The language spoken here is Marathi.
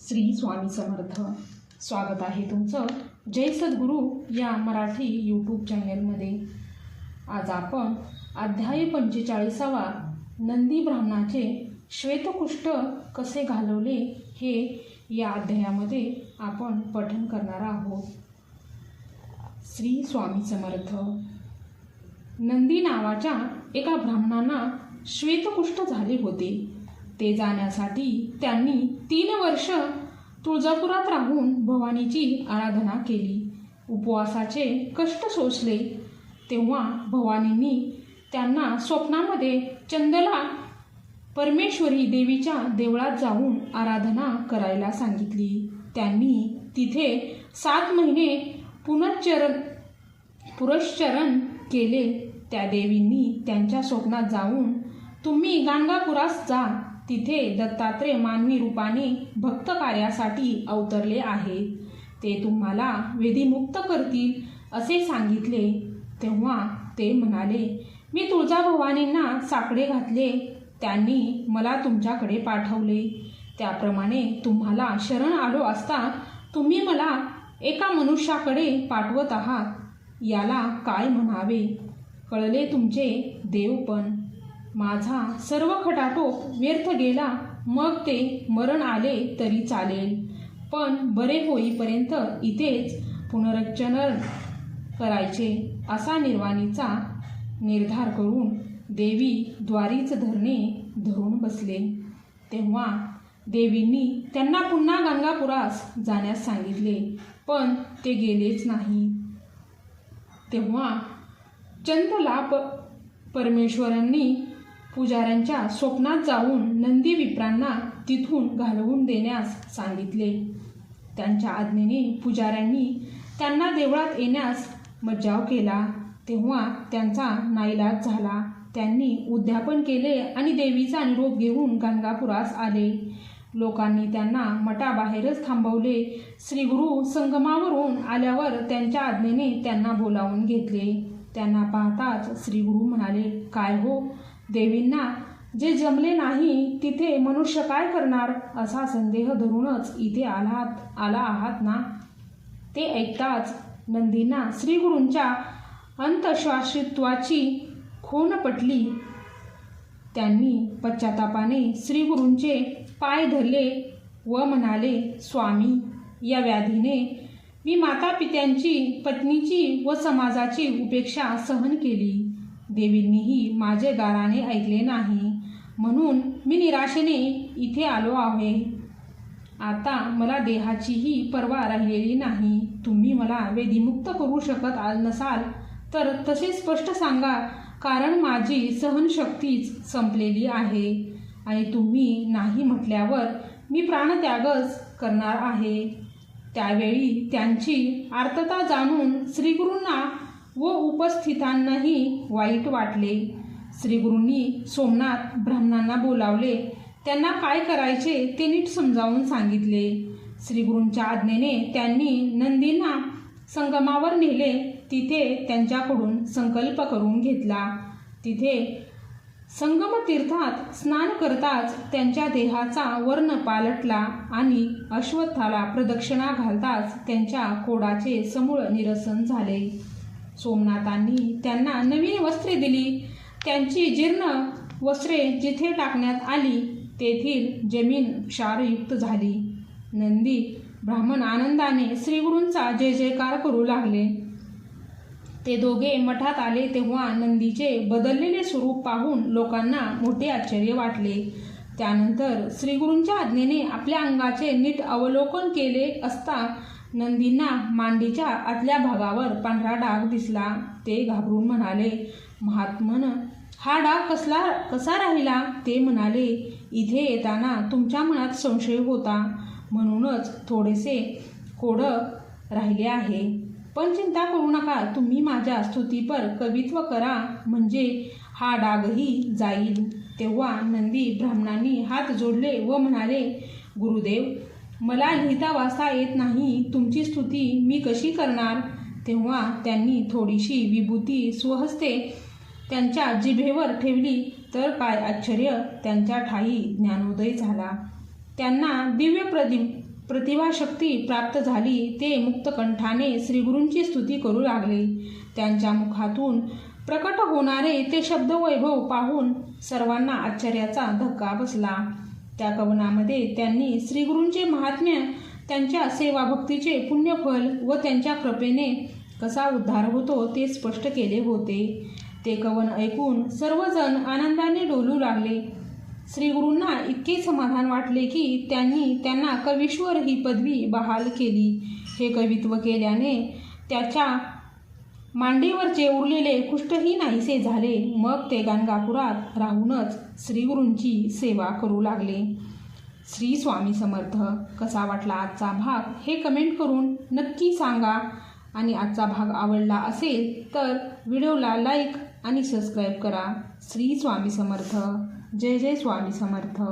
श्री स्वामी समर्थ. स्वागत आहे तुमचं जय सद्गुरू या मराठी यूट्यूब चॅनेलमध्ये आज आपण अध्याय पंचेचाळीसावा नंदी ब्राह्मणाचे श्वेतकुष्ठ कसे घालवले हे या अध्यायामध्ये आपण पठन करणार आहोत. श्री स्वामी समर्थ. नंदी नावाच्या एका ब्राह्मणांना श्वेतकुष्ठ झाले होते. ते जाण्यासाठी त्यांनी तीन वर्ष तुळजापुरात राहून भवानीची आराधना केली. उपवासाचे कष्ट सोसले. तेव्हा भवानींनी त्यांना स्वप्नामध्ये चंदला परमेश्वरी देवीच्या देवळात जाऊन आराधना करायला सांगितली. त्यांनी तिथे सात महिने पुनश्चरण पुरश्चरण केले. त्या देवींनी त्यांच्या स्वप्नात जाऊन तुम्ही गाणगापुरास जा. तिथे दत्तात्रय मानवी रूपाने भक्त कार्यासाठी अवतरले आहेत. ते तुम्हाला वेदीमुक्त करतील असे सांगितले. तेव्हा ते म्हणाले मी तुळजाभवानींना साकडे घातले. त्यांनी मला तुमच्याकडे पाठवले. त्याप्रमाणे तुम्हाला शरण आलो असता तुम्ही मला एका मनुष्याकडे पाठवत आहात. याला काय म्हणावे? कळले तुमचे देव पण. माझा सर्व खटाटोप व्यर्थ गेला मग ते मरण आले तरी चालेल. पण बरे होईपर्यंत इथेच पुनरुच्चरण करायचे असा निर्वाणीचा निर्धार करून देवी द्वारीच धरणे धरून बसले. तेव्हा देवींनी त्यांना पुन्हा गंगापुरास जाण्यास सांगितले पण ते गेलेच नाही. तेव्हा चंदला प परमेश्वरांनी पुजाऱ्यांच्या स्वप्नात जाऊन नंदी विप्रांना तिथून घालवून देण्यास सांगितले. त्यांच्या आज्ञेने पुजाऱ्यांनी त्यांना देवळात येण्यास मज्जाव केला. तेव्हा त्यांचा नाईलाज झाला. त्यांनी उद्यापन केले आणि देवीचा निरोप घेऊन गंगापुरास आले. लोकांनी त्यांना मठाबाहेरच थांबवले. श्रीगुरु संगमावरून आल्यावर त्यांच्या आज्ञेने त्यांना बोलावून घेतले. त्यांना पाहताच श्रीगुरु म्हणाले काय हो? देवींना जे जमले नाही तिथे मनुष्य काय करणार? असा संदेह धरूनच इथे आलात आला आहात ना? ते ऐकताच नंदींना श्रीगुरूंच्या अंतश्वासित्वाची खून पटली. त्यांनी पश्चातापाने श्रीगुरूंचे पाय धरले व म्हणाले स्वामी या व्याधीने मी माता पित्यांची पत्नीची व समाजाची उपेक्षा सहन केली. देवींनीही माझे गाराने ऐकले नाही. म्हणून मी निराशेने इथे आलो आहे. आता मला देहाचीही पर्वा राहिलेली नाही. तुम्ही मला वेदीमुक्त करू शकत आ- नसाल तर तसे स्पष्ट सांगा कारण माझी सहनशक्तीच संपलेली आहे. आणि तुम्ही नाही म्हटल्यावर मी प्राणत्यागच करणार आहे. त्यावेळी त्यांची आर्तता जाणून श्रीगुरूंना व उपस्थितांनाही वाईट वाटले. श्रीगुरूंनी सोमनाथ ब्राह्मणांना बोलावले. त्यांना काय करायचे ते नीट समजावून सांगितले. श्रीगुरूंच्या आज्ञेने त्यांनी नंदींना संगमावर नेले. तिथे त्यांच्याकडून संकल्प करून घेतला. तिथे संगमतीर्थात स्नान करताच त्यांच्या देहाचा वर्ण पालटला आणि अश्वत्थाला प्रदक्षिणा घालताच त्यांच्या कोडाचे समूळ निरसन झाले. सोमनाथांनी त्यांना नवीन वस्त्रे दिली. त्यांची जीर्ण वस्त्रे जिथे टाकण्यात आली तेथील जमीन क्षारयुक्त झाली. नंदी ब्राह्मण आनंदाने श्रीगुरूंचा जय जयकार करू लागले. ते दोघे मठात आले तेव्हा नंदीचे बदललेले स्वरूप पाहून लोकांना मोठे आश्चर्य वाटले. त्यानंतर श्रीगुरूंच्या आज्ञेने आपल्या अंगाचे नीट अवलोकन केले असता नंदींना मांडीच्या आतल्या भागावर पांढरा डाग दिसला. ते घाबरून म्हणाले महात्मन हा डाग कसला कसा राहिला? ते म्हणाले इथे येताना तुमच्या मनात संशय होता. म्हणूनच थोडेसे कोड राहिले आहे. पण चिंता करू नका तुम्ही माझ्या स्तुतीपर कवित्व करा. म्हणजे हा डागही जाईल. तेव्हा नंदी ब्राह्मणांनी हात जोडले व म्हणाले गुरुदेव मला लिहिता वाचता येत नाही तुमची स्तुती मी कशी करणार? तेव्हा त्यांनी थोडीशी विभूती स्वहस्ते त्यांच्या जिभेवर ठेवली. तर काय आश्चर्य त्यांच्या ठाई ज्ञानोदय झाला. त्यांना दिव्य प्रदि प्रतिभाशक्ती प्राप्त झाली. ते मुक्तकंठाने श्रीगुरूंची स्तुती करू लागले. त्यांच्या मुखातून प्रकट होणारे ते शब्दवैभव पाहून सर्वांना आश्चर्याचा धक्का बसला. त्या कवनामध्ये त्यांनी श्रीगुरूंचे महात्म्य त्यांच्या सेवाभक्तीचे पुण्यफल व त्यांच्या कृपेने कसा उद्धार होतो ते स्पष्ट केले होते. ते कवन ऐकून सर्वजण आनंदाने डोलू लागले. श्रीगुरूंना इतके समाधान वाटले की त्यांनी त्यांना कवीश्वर ही पदवी बहाल केली. हे कवित्व केल्याने त्याच्या मांडीवरचे उरलेले कुष्ठही नाहीसे झाले. मग ते गाणगापुरात राहूनच श्रीगुरूंची सेवा करू लागले. श्री स्वामी समर्थ कसा वाटला आजचा भाग? हे कमेंट करून नक्की सांगा. आणि आजचा भाग आवडला असेल तर व्हिडिओला लाईक आणि सबस्क्राईब करा. श्री स्वामी समर्थ. जय जय स्वामी समर्थ.